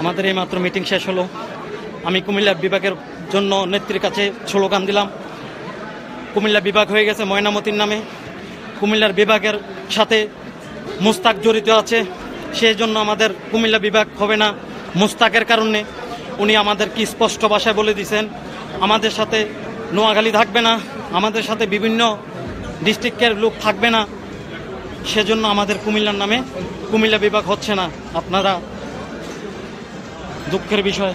আমাদের এই মাত্র মিটিং শেষ হলো। আমি কুমিল্লা বিভাগের জন্য নেত্রীর কাছে স্লোগান দিলাম। কুমিল্লা বিভাগ হয়ে গেছে ময়নামতির নামে। কুমিল্লার বিভাগের সাথে মুস্তাক জড়িত আছে। সেই জন্য আমাদের কুমিল্লা বিভাগ হবে না মুস্তাকের কারণে। উনি আমাদের কি স্পষ্ট ভাষায় বলে দিয়েছেন, আমাদের সাথে নোয়াখালী থাকবে না। আমাদের সাথে বিভিন্ন ডিস্ট্রিক্টের লোক থাকবে না। সেজন্য আমাদের কুমিল্লার নামে কুমিল্লা বিভাগ হচ্ছে না। আপনারা দুঃখের বিষয়।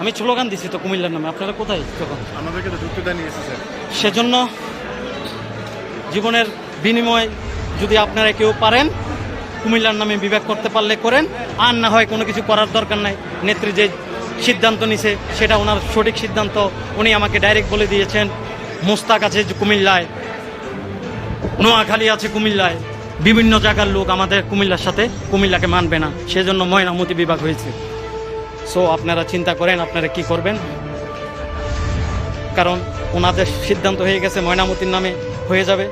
আমি স্লোগান দিছি তো কুমিল্লার নামে। আপনারা কোথায় তখন? আমাদেরকে তো ঢুকতে দেয়নি এসেছে। সেজন্য জীবনের বিনিময় যদি আপনারা কেউ পারেন কুমিল্লার নামে বিবেক করতে পারলে করেন। আর না হয় কোনো কিছু করার দরকার নাই। নেত্রী যে সিদ্ধান্ত নিছে সেটা ওনার সঠিক সিদ্ধান্ত উনি আমাকে ডাইরেক্ট বলে দিয়েছেন। মোস্তাক আছে কুমিল্লায় নোয়াখালী আছে কুমিল্লায়। বিভিন্ন জায়গার লোক আমাদের কুমিল্লার সাথে কুমিল্লাকে মানবে না। সেজন্য ময়নামতি বিভাগ হয়েছে। সো আপনারা চিন্তা করেন, আপনারা কি করবেন? কারণ ওনাদের সিদ্ধান্ত হয়ে গেছে, ময়নামতির নামে হয়ে যাবে।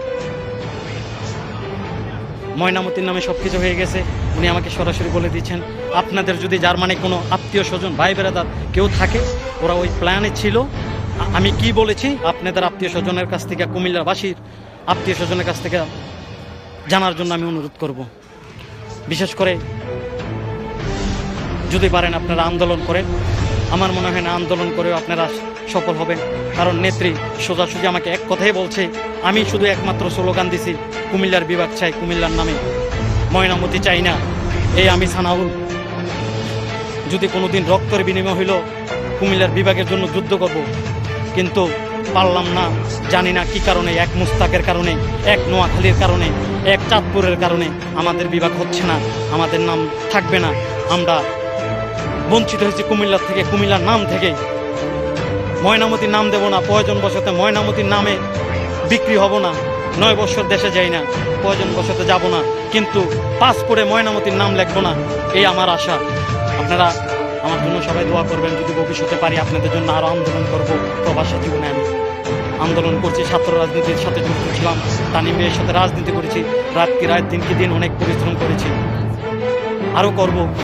ময়নামতির নামে সব কিছু হয়ে গেছে। উনি আমাকে সরাসরি বলে দিচ্ছেন, আপনাদের যদি জার্মানি কোনো আত্মীয় স্বজন, ভাই বেড়াদার কেউ থাকে, ওরা ওই প্ল্যানে ছিল। আমি কি বলেছি? আপনাদের আত্মীয় স্বজনের কাছ থেকে, কুমিল্লাবাসীর আত্মীয় স্বজনের কাছ থেকে জানার জন্য আমি অনুরোধ করব। বিশেষ করে যদি পারেন আপনারা আন্দোলন করেন। আমার মনে হয় না আন্দোলন করেও আপনারা সফল হবেন। কারণ নেত্রী সোজাসুজি আমাকে এক কথাই বলছে, আমি শুধু একমাত্র স্লোগান দিছি, কুমিল্লার বিভাগ চাই, কুমিল্লার নামে। ময়নামতি চাই না এই আমি সানাউল। যদি কোনো দিন রক্তের বিনিময় হইল, কুমিল্লার বিভাগের জন্য যুদ্ধ করব। কিন্তু পারলাম না, জানি না কি কারণে, এক মুস্তাকের কারণে, এক নোয়াখালীর কারণে, এক চাঁদপুরের কারণে আমাদের বিভাগ হচ্ছে না, আমাদের নাম থাকবে না। আমরা বঞ্চিত হয়েছি কুমিল্লার থেকে, কুমিল্লার নাম থেকে। ময়নামতির নাম দেব না প্রয়োজন বসতে ময়নামতির নামে বিক্রি হব না। নয় বছর দেশে যাই না প্রয়োজন বসতে যাব না। কিন্তু পাসপোর্টে ময়নামতির নাম লিখব না, এই আমার আশা। আপনারা আমার জন্য সবাই দোয়া করবেন, যদি ভবিষ্যতে পারি আপনাদের জন্য আরও আন্দোলন করব প্রবাসী জীবনে আমি। আন্দোলন করছি, ছাত্র রাজনীতির সাথে যুক্ত ছিলাম তানিম মেয়ের সাথে রাজনীতি করেছি। রাত কি রাত দিন কি দিন অনেক পরিশ্রম করেছি। আরও করব।